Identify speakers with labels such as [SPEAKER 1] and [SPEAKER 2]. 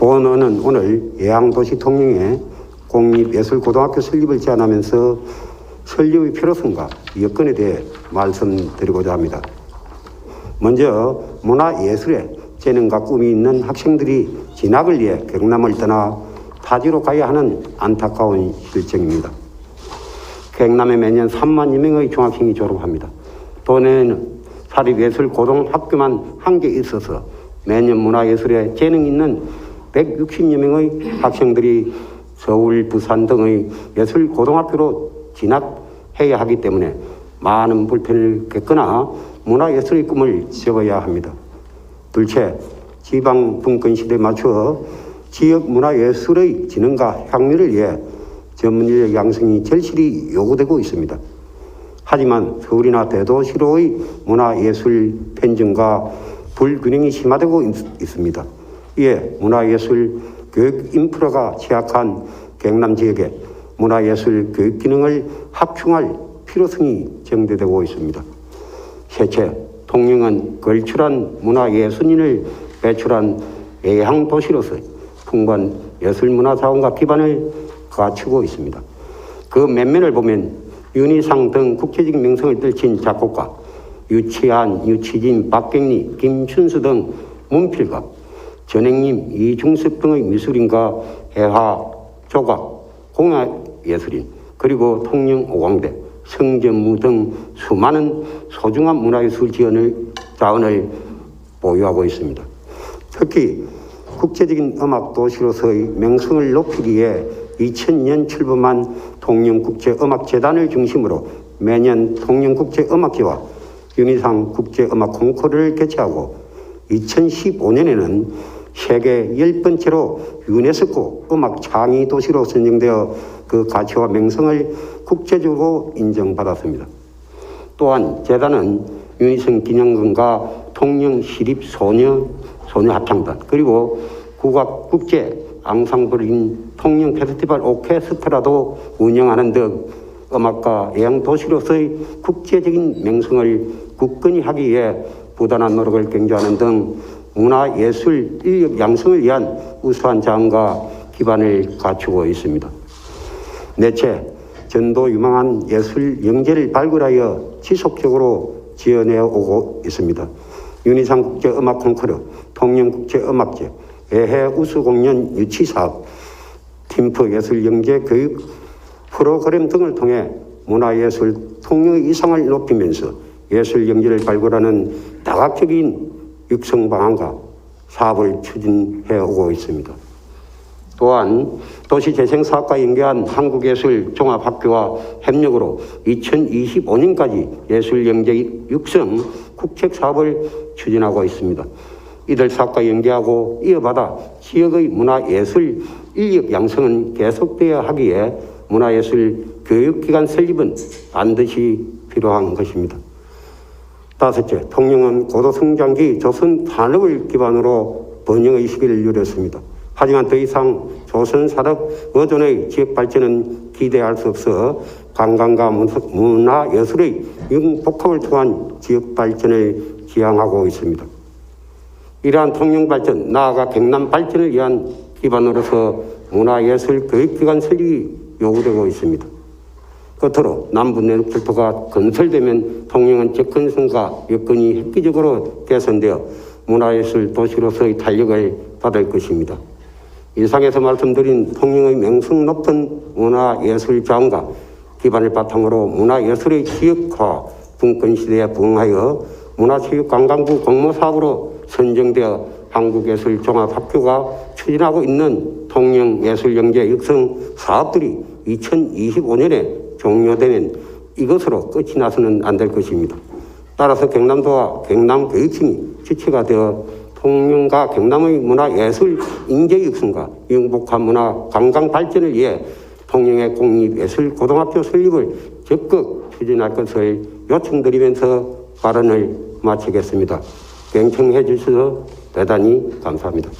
[SPEAKER 1] 본원은 오늘 예양도시 통영에 공립예술고등학교 설립을 제안하면서 설립의 필요성과 여건에 대해 말씀드리고자 합니다. 먼저 문화예술에 재능과 꿈이 있는 학생들이 진학을 위해 경남을 떠나 타지로 가야 하는 안타까운 실정입니다. 경남에 매년 3만여 명의 중학생이 졸업합니다. 도내에는 사립예술고등학교만 한 개 있어서 매년 문화예술에 재능 있는 160여 명의 학생들이 서울, 부산 등의 예술 고등학교로 진학해야 하기 때문에 많은 불편을 겪거나 문화예술의 꿈을 접어야 합니다. 둘째, 지방 분권 시대에 맞춰 지역 문화예술의 진흥과 향미를 위해 전문 인력 양성이 절실히 요구되고 있습니다. 하지만 서울이나 대도시로의 문화예술 편중과 불균형이 심화되고 있, 있습니다. 이에 문화예술 교육 인프라가 취약한 경남 지역에 문화예술 교육 기능을 확충할 필요성이 정대되고 있습니다. 셋째, 통영은 걸출한 문화예술인을 배출한 예향 도시로서 풍부한 예술문화 자원과 기반을 갖추고 있습니다. 그 면면을 보면 윤희상 등 국제적인 명성을 떨친 작곡가 유치한, 유치진, 박경리, 김춘수 등 문필가, 전행님, 이중섭 등의 미술인과 해화, 조각, 공화예술인, 그리고 통영 오광대, 성전무 등 수많은 소중한 문화예술 지원을 자원을 보유하고 있습니다. 특히 국제적인 음악 도시로서의 명성을 높이기 위해 2000년 출범한 통영국제음악재단을 중심으로 매년 통영국제음악제와 윤희상 국제음악 콩쿠르를 개최하고 2015년에는 세계 열 번째로 유네스코 음악 창의 도시로 선정되어 그 가치와 명성을 국제적으로 인정받았습니다. 또한 재단은 윤희성 기념관과 통영 시립 소녀 소녀 합창단 그리고 국악 국제 앙상블인 통영 페스티벌 오케스트라도 운영하는 등 음악과 예향 도시로서의 국제적인 명성을 굳건히 하기 위해 부단한 노력을 경주하는 등 문화 예술 인력 양성을 위한 우수한 자원과 기반을 갖추고 있습니다. 넷째, 전도 유망한 예술 영재를 발굴하여 지속적으로 지원해 오고 있습니다. 윤희상 국제 음악 콩쿠르, 통영 국제 음악제, 애해 우수 공연 유치 사업, 팀프 예술 영재 교육 프로그램 등을 통해 문화예술 통영의 이상을 높이면서 예술 영재를 발굴하는 다각적인 육성 방안과 사업을 추진해 오고 있습니다. 또한 도시재생 사업과 연계한 한국예술 종합학교와 협력으로 2025년까지 예술 영재 육성 국책 사업을 추진하고 있습니다. 이들 사업과 연계하고 이어받아 지역의 문화예술 인력 양성은 계속되어야 하기에 문화예술 교육기관 설립은 반드시 필요한 것입니다. 다섯째, 통영은 고도 성장기 조선 산업을 기반으로 번영의 시기를 누렸습니다. 하지만 더 이상 조선 산업 의존의 지역 발전은 기대할 수 없어 관광과 문화 예술의 융복합을 통한 지역 발전을 지향하고 있습니다. 이러한 통영 발전, 나아가 경남 발전을 위한 기반으로서 문화예술 교육기관 설립이 요구되고 있습니다. 끝으로 남부 내륙철도가 건설되면 통영은 접근성과 여건이 획기적으로 개선되어 문화예술 도시로서의 탄력을 받을 것입니다. 이상에서 말씀드린 통영의 명성 높은 문화예술 자원과 기반을 바탕으로 문화예술의 지역화 분권 시대에 부응하여 문화체육관광부 공모사업으로 선정되어 한국예술종합학교가 추진하고 있는 통영예술영재 육성 사업들이 2025년에 종료되면 이것으로 끝이 나서는 안 될 것입니다. 따라서 경남도와 경남 교육청이 주체가 되어 통영과 경남의 문화 예술 인재 육성과 융복한 문화 관광 발전을 위해 통영의 공립예술 고등학교 설립을 적극 추진할 것을 요청드리면서 발언을 마치겠습니다. 경청해 주셔서 대단히 감사합니다.